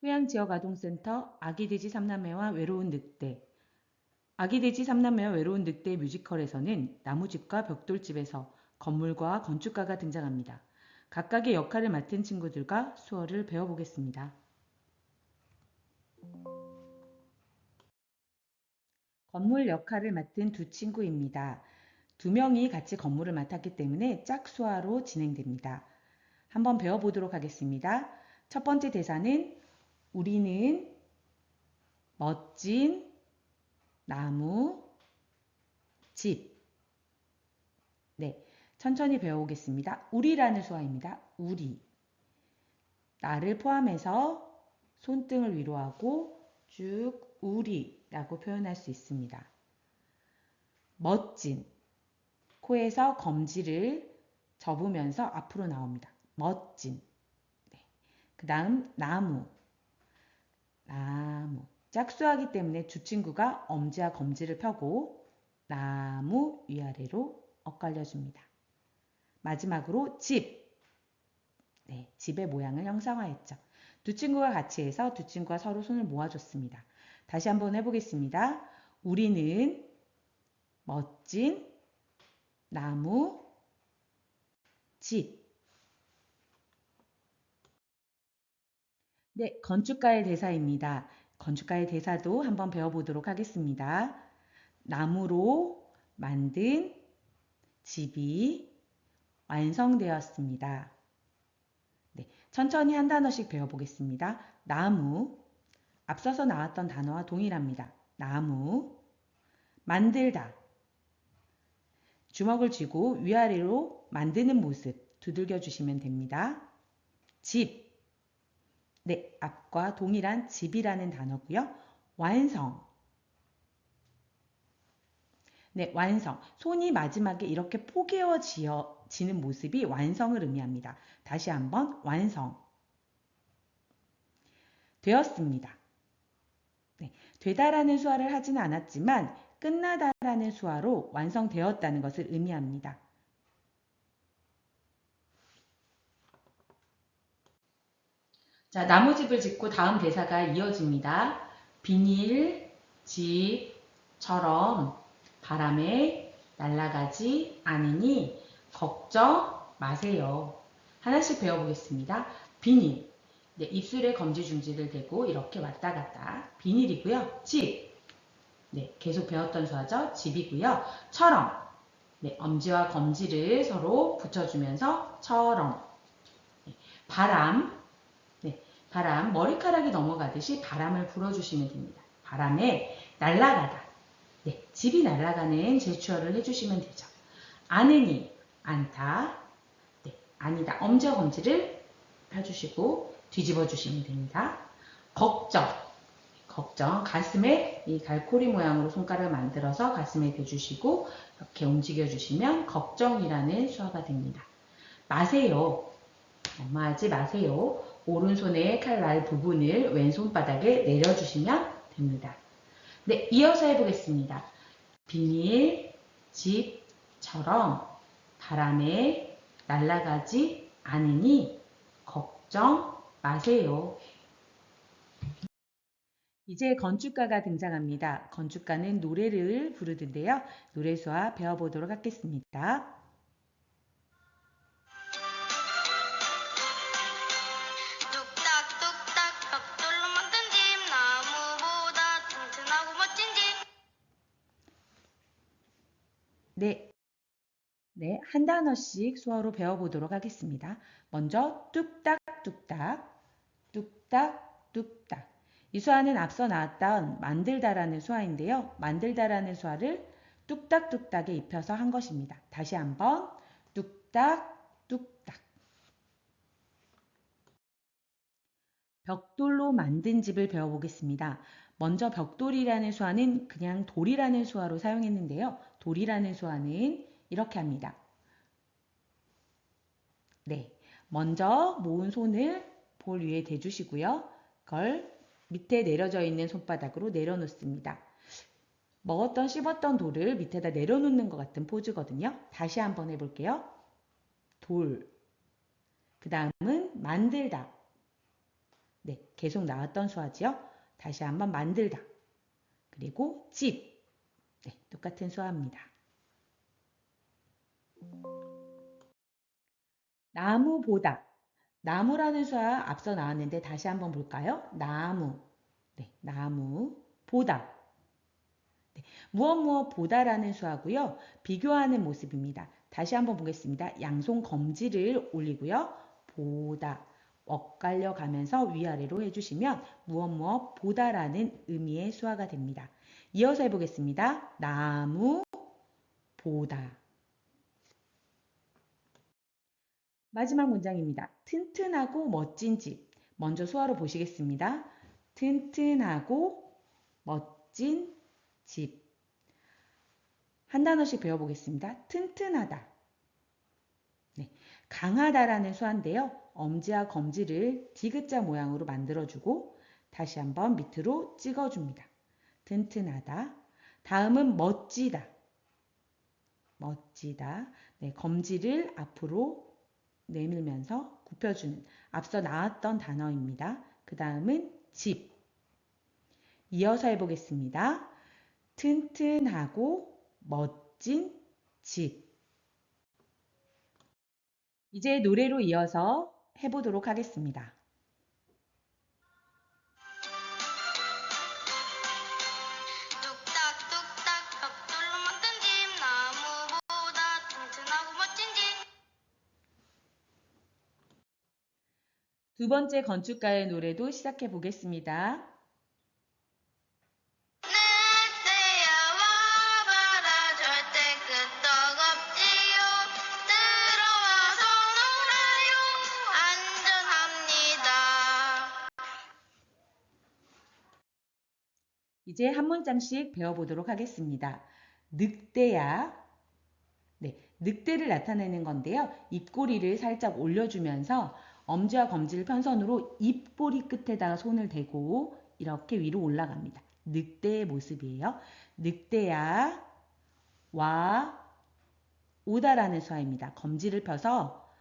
토양지역아동센터 아기돼지 삼남매와 외로운 늑대 아기돼지 삼남매와 외로운 늑대 뮤지컬에서는 나무집과 벽돌집에서 건물과 건축가가 등장합니다. 각각의 역할을 맡은 친구들과 수어를 배워보겠습니다. 건물 역할을 맡은 두 친구입니다. 두 명이 같이 건물을 맡았기 때문에 짝수화로 진행됩니다. 한번 배워보도록 하겠습니다. 첫 번째 대사는 우리는 멋진 나무 집. 네. 천천히 배워오겠습니다. 우리라는 수화입니다. 우리. 나를 포함해서 손등을 위로 하고 쭉 우리라고 표현할 수 있습니다. 멋진. 코에서 검지를 접으면서 앞으로 나옵니다. 멋진. 네. 그 다음 나무. 나무. 짝수하기 때문에 두 친구가 엄지와 검지를 펴고 나무 위아래로 엇갈려줍니다. 마지막으로 집. 네, 집의 모양을 형상화했죠. 두 친구가 같이 해서 두 친구가 서로 손을 모아줬습니다. 다시 한번 해보겠습니다. 우리는 멋진 나무 집. 네, 건축가의 대사입니다. 건축가의 대사도 한번 배워보도록 하겠습니다. 나무로 만든 집이 완성되었습니다. 네, 천천히 한 단어씩 배워보겠습니다. 나무, 앞서서 나왔던 단어와 동일합니다. 나무, 만들다, 주먹을 쥐고 위아래로 만드는 모습 두들겨 주시면 됩니다. 집, 네, 앞과 동일한 집이라는 단어고요. 완성, 네, 완성. 손이 마지막에 이렇게 포개어지는 모습이 완성을 의미합니다. 다시 한번 완성. 되었습니다. 네, 되다라는 수화를 하지는 않았지만 끝나다라는 수화로 완성되었다는 것을 의미합니다. 자, 나무집을 짓고 다음 대사가 이어집니다. 비닐, 집처럼 바람에 날아가지 않으니 걱정 마세요. 하나씩 배워보겠습니다. 비닐. 네, 입술에 검지 중지를 대고 이렇게 왔다 갔다. 비닐이고요. 집. 네, 계속 배웠던 수화죠. 집이고요. 처럼. 네, 엄지와 검지를 서로 붙여주면서 처럼. 네, 바람. 네, 바람. 머리카락이 넘어가듯이 바람을 불어주시면 됩니다. 바람에 날아가다. 네, 집이 날아가는 제추어를 해주시면 되죠. 아느니, 않다. 네, 아니다. 엄지와 검지를 펴주시고 뒤집어 주시면 됩니다. 걱정, 걱정. 가슴에 이 갈고리 모양으로 손가락을 만들어서 가슴에 대주시고 이렇게 움직여 주시면 걱정이라는 수화가 됩니다. 마세요. 엄마 하지 마세요. 오른손의 칼날 부분을 왼손바닥에 내려주시면 됩니다. 네, 이어서 해보겠습니다. 비닐, 집처럼 바람에 날아가지 않으니 걱정 마세요. 이제 건축가가 등장합니다. 건축가는 노래를 부르던데요. 노래수와 배워보도록 하겠습니다. 네. 네, 한 단어씩 수어로 배워보도록 하겠습니다. 먼저 뚝딱뚝딱, 뚝딱뚝딱. 이 수화는 앞서 나왔던 만들다라는 수화인데요. 만들다라는 수화를 뚝딱뚝딱에 입혀서 한 것입니다. 다시 한번 뚝딱뚝딱. 벽돌로 만든 집을 배워보겠습니다. 먼저 벽돌이라는 수화는 그냥 돌이라는 수화로 사용했는데요. 돌이라는 수화는 이렇게 합니다. 네, 먼저 모은 손을 볼 위에 대주시고요. 그걸 밑에 내려져 있는 손바닥으로 내려놓습니다. 먹었던 씹었던 돌을 밑에다 내려놓는 것 같은 포즈거든요. 다시 한번 해볼게요. 돌. 그 다음은 만들다. 네, 계속 나왔던 수화지요. 다시 한번 만들다. 그리고 집. 네, 똑같은 수화입니다. 나무보다. 나무라는 수화 앞서 나왔는데 다시 한번 볼까요? 나무. 네, 나무. 보다. 네, 무엇 무엇 보다라는 수하고요. 비교하는 모습입니다. 다시 한번 보겠습니다. 양손 검지를 올리고요. 보다. 엇갈려 가면서 위아래로 해주시면 무엇 무엇 보다라는 의미의 수화가 됩니다. 이어서 해보겠습니다. 나무 보다. 마지막 문장입니다. 튼튼하고 멋진 집. 먼저 수화로 보시겠습니다. 튼튼하고 멋진 집. 한 단어씩 배워보겠습니다. 튼튼하다. 네, 강하다라는 수화인데요. 엄지와 검지를 디귿자 모양으로 만들어주고 다시 한번 밑으로 찍어줍니다. 튼튼하다. 다음은 멋지다. 멋지다. 네, 검지를 앞으로 내밀면서 굽혀주는 앞서 나왔던 단어입니다. 그 다음은 집. 이어서 해보겠습니다. 튼튼하고 멋진 집. 이제 노래로 이어서 해보도록 하겠습니다. 두 번째 건축가의 노래도 시작해 보겠습니다. 이제 한 문장씩 배워보도록 하겠습니다. 늑대야. 네, 늑대를 나타내는 건데요. 입꼬리를 살짝 올려주면서 엄지와 검지를 편선으로 입꼬리 끝에다가 손을 대고 이렇게 위로 올라갑니다. 늑대의 모습이에요. 늑대야, 와, 오다라는 수화입니다. 검지를 펴서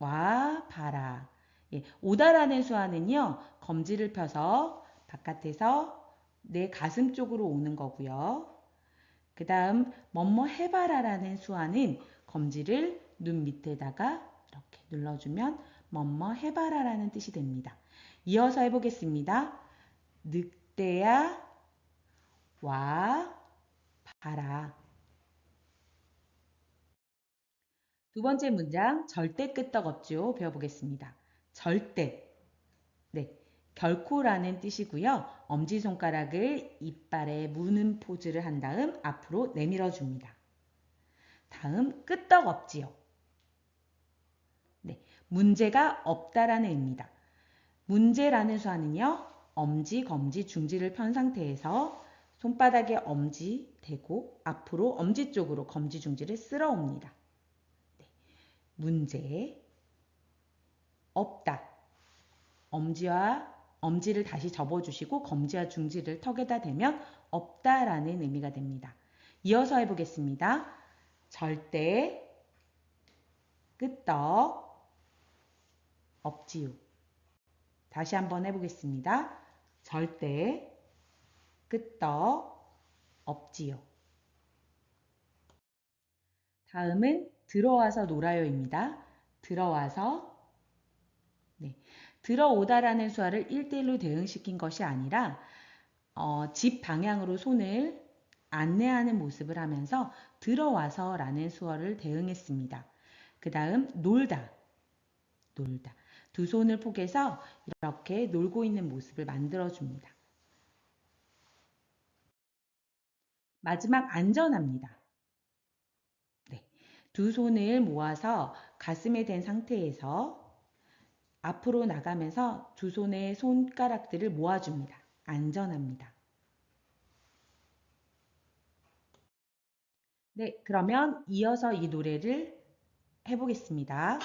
와, 봐라. 예, 오다라는 수화는요, 검지를 펴서 바깥에서 내 가슴 쪽으로 오는 거고요. 그 다음 뭐뭐 해봐라라는 수화는 검지를 눈 밑에다가 이렇게 눌러주면 뭐뭐 해봐라 라는 뜻이 됩니다. 이어서 해보겠습니다. 늑대야 와 봐라. 두 번째 문장 절대 끄떡없죠. 배워보겠습니다. 절대. 네. 결코라는 뜻이고요. 엄지손가락을 이빨에 무는 포즈를 한 다음 앞으로 내밀어 줍니다. 다음 끄떡없지요. 네, 문제가 없다라는 의미입니다. 문제라는 수화는요. 엄지, 검지, 중지를 편 상태에서 손바닥에 엄지 대고 앞으로 엄지 쪽으로 검지, 중지를 쓸어 옵니다. 네, 문제 없다. 엄지와 엄지를 다시 접어주시고 검지와 중지를 턱에다 대면 없다라는 의미가 됩니다. 이어서 해보겠습니다. 절대 끄떡 없지요. 다시 한번 해보겠습니다. 절대 끄떡 없지요. 다음은 들어와서 놀아요입니다. 들어와서 네, 들어오다라는 수화를 1대1로 대응시킨 것이 아니라 어, 집 방향으로 손을 안내하는 모습을 하면서 들어와서 라는 수어를 대응했습니다. 그 다음 놀다, 놀다. 두 손을 포개서 이렇게 놀고 있는 모습을 만들어줍니다. 마지막 안전합니다. 네, 두 손을 모아서 가슴에 댄 상태에서 앞으로 나가면서 두 손의 손가락들을 모아줍니다. 안전합니다. 네, 그러면 이어서 이 노래를 해보겠습니다.